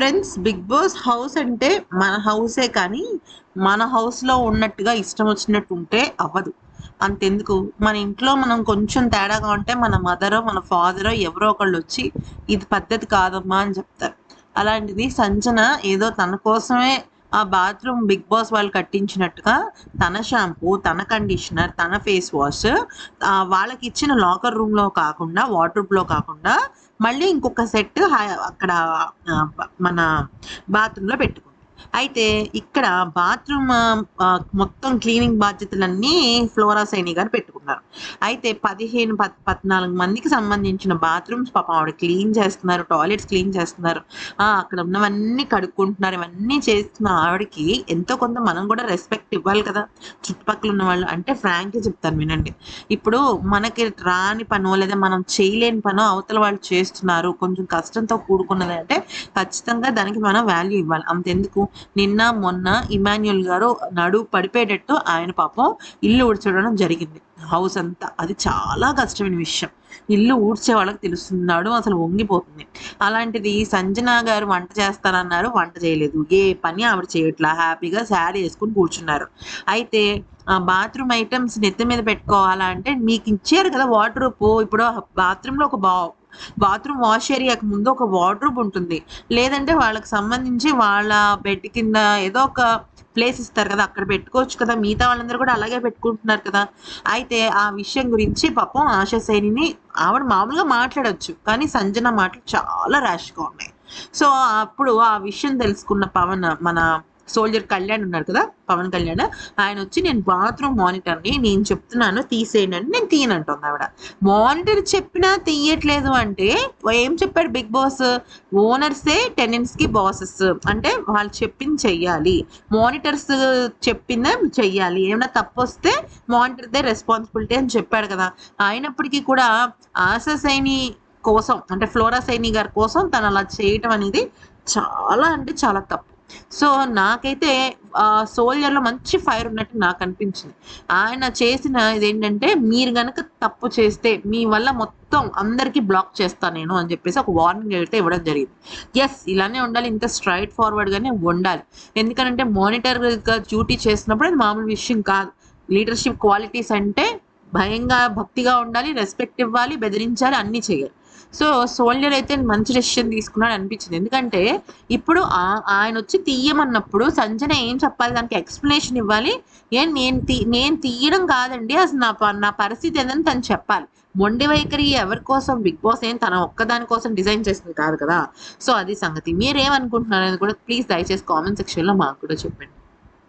Friends big boss house అంటే మన హౌసే కానీ మన హౌస్లో ఉన్నట్టుగా ఇష్టం వచ్చినట్టు ఉంటే అవ్వదు. అంతెందుకు? మన ఇంట్లో మనం కొంచెం తేడాగా ఉంటే మన మదరో మన ఫాదరో ఎవరో ఒకళ్ళు వచ్చి ఇది పద్ధతి కాదమ్మా అని చెప్తారు. అలాంటిది సంజన ఏదో తన కోసమే ఆ బాత్రూమ్ బిగ్ బాస్ వాళ్ళు కట్టించినట్టుగా తన షాంపూ తన కండిషనర్ తన ఫేస్ వాష్ వాళ్ళకి ఇచ్చిన లాకర్ రూమ్లో కాకుండా వాటర్ కాకుండా మళ్ళీ ఇంకొక సెట్ అక్కడ మన బాత్రూంలో పెట్టుకో అయితే ఇక్కడ బాత్రూమ్ మొత్తం క్లీనింగ్ బాధ్యతలన్నీ ఫ్లోరా సైని గారు పెట్టుకున్నారు. అయితే పదిహేను పద్ పద్నాలుగు మందికి సంబంధించిన బాత్రూమ్స్ పాపం ఆవిడ క్లీన్ చేస్తున్నారు టాయిలెట్స్ క్లీన్ చేస్తున్నారు. ఆ, అక్కడ ఉన్నవన్నీ కడుక్కుంటున్నారు. ఇవన్నీ చేస్తున్న ఆవిడకి ఎంతో కొంత మనం కూడా రెస్పెక్ట్ ఇవ్వాలి కదా. చుట్టుపక్కల ఉన్న వాళ్ళు అంటే ఫ్రాంక్గా చెప్తాను వినండి. ఇప్పుడు మనకి రాని పనో లేదా మనం చేయలేని పనో అవతల వాళ్ళు చేస్తున్నారు. కొంచెం కష్టంతో కూడుకున్నది అంటే ఖచ్చితంగా దానికి మనం వాల్యూ ఇవ్వాలి. అంతెందుకు? నిన్న మొన్న ఇమాన్యుల్ గారు నడు పడిపోయేటట్టు ఆయన పాపం ఇల్లు ఊడ్చడం జరిగింది. హౌస్ అంతా. అది చాలా కష్టమైన విషయం. ఇల్లు ఊడ్చే వాళ్ళకి తెలుస్తున్నాడు అసలు వంగిపోతుంది. అలాంటిది సంజన గారు వంట చేస్తానన్నారు వంట చేయలేదు. ఏ పని ఆవిడ చేయట్లా? హ్యాపీగా శారీ వేసుకుని కూర్చున్నారు. అయితే ఆ బాత్రూమ్ ఐటమ్స్ నెత్తి మీద పెట్టుకోవాలా అంటే మీకు ఇచ్చారు కదా వాటర్ ఇప్పుడు బాత్రూంలో ఒక బా బాత్రూమ్ వాష్ ఏరియాకి ముందు ఒక వార్డ్రూబ్ ఉంటుంది. లేదంటే వాళ్ళకి సంబంధించి వాళ్ళ బెడ్ కింద ఏదో ఒక ప్లేస్ ఇస్తారు కదా అక్కడ పెట్టుకోవచ్చు కదా. మిగతా వాళ్ళందరూ కూడా అలాగే పెట్టుకుంటున్నారు కదా. అయితే ఆ విషయం గురించి పాపం ఆశా సైనిని ఆవిడ మామూలుగా మాట్లాడొచ్చు కానీ సంజన మాటలు చాలా ర్యాష్గా ఉన్నాయి. సో అప్పుడు ఆ విషయం తెలుసుకున్న పవన్ మన సోల్జర్ కళ్యాణ్ ఉన్నారు కదా పవన్ కళ్యాణ్. ఆయన వచ్చి నేను బాత్రూమ్ మానిటర్ని నేను చెప్తున్నాను తీసేయండి అని నేను తీయనంటుంది ఆవిడ. మానిటర్ చెప్పినా తీయట్లేదు అంటే ఏం చెప్పాడు బిగ్ బాస్? ఓనర్సే టెనెంట్స్కి బాసెస్. అంటే వాళ్ళు చెప్పింది చెయ్యాలి. మానిటర్స్ చెప్పిందే చెయ్యాలి. ఏమైనా తప్పు వస్తే మానిటర్దే రెస్పాన్సిబిలిటీ అని చెప్పాడు కదా. అయినప్పటికీ కూడా ఆశా సైని కోసం అంటే ఫ్లోరా సైని గారి కోసం తను అలా చేయటం అనేది చాలా అంటే చాలా తప్పు. సో నాకైతే ఆ మంచి ఫైర్ ఉన్నట్టు నాకు అనిపించింది. ఆయన చేసిన ఇదేంటంటే మీరు గనక తప్పు చేస్తే మీ వల్ల మొత్తం అందరికీ బ్లాక్ చేస్తాను నేను అని చెప్పేసి ఒక వార్నింగ్ అయితే ఇవ్వడం జరిగింది. ఎస్ ఇలానే ఉండాలి ఇంత స్ట్రైట్ ఫార్వర్డ్ గానే ఉండాలి. ఎందుకంటే మానిటర్గా డ్యూటీ చేసినప్పుడు అది మామూలు విషయం కాదు. లీడర్షిప్ క్వాలిటీస్ అంటే భయంగా భక్తిగా ఉండాలి రెస్పెక్ట్ ఇవ్వాలి బెదిరించాలి అన్నీ చేయాలి. సో సోల్జర్ అయితే మంచి డెసిషన్ తీసుకున్నాడు అనిపించింది. ఎందుకంటే ఇప్పుడు ఆ- ఆయన వచ్చి తీయమన్నప్పుడు సంజన ఏం చెప్పాలి? దానికి ఎక్స్ప్లెనేషన్ ఇవ్వాలి. ఏం నేను తీ నేను తీయడం కాదండి. అసలు నా నా పరిస్థితి ఏదని తను చెప్పాలి. మొండి వైఖరి ఎవరి కోసం బిగ్ బాస్ ఏం తన ఒక్కదాని కోసం డిజైన్ చేసింది కాదు కదా. సో అది సంగతి. మీరేమనుకుంటున్నారు అనేది కూడా ప్లీజ్ దయచేసి కామెంట్ సెక్షన్లో మాకు కూడా చెప్పండి.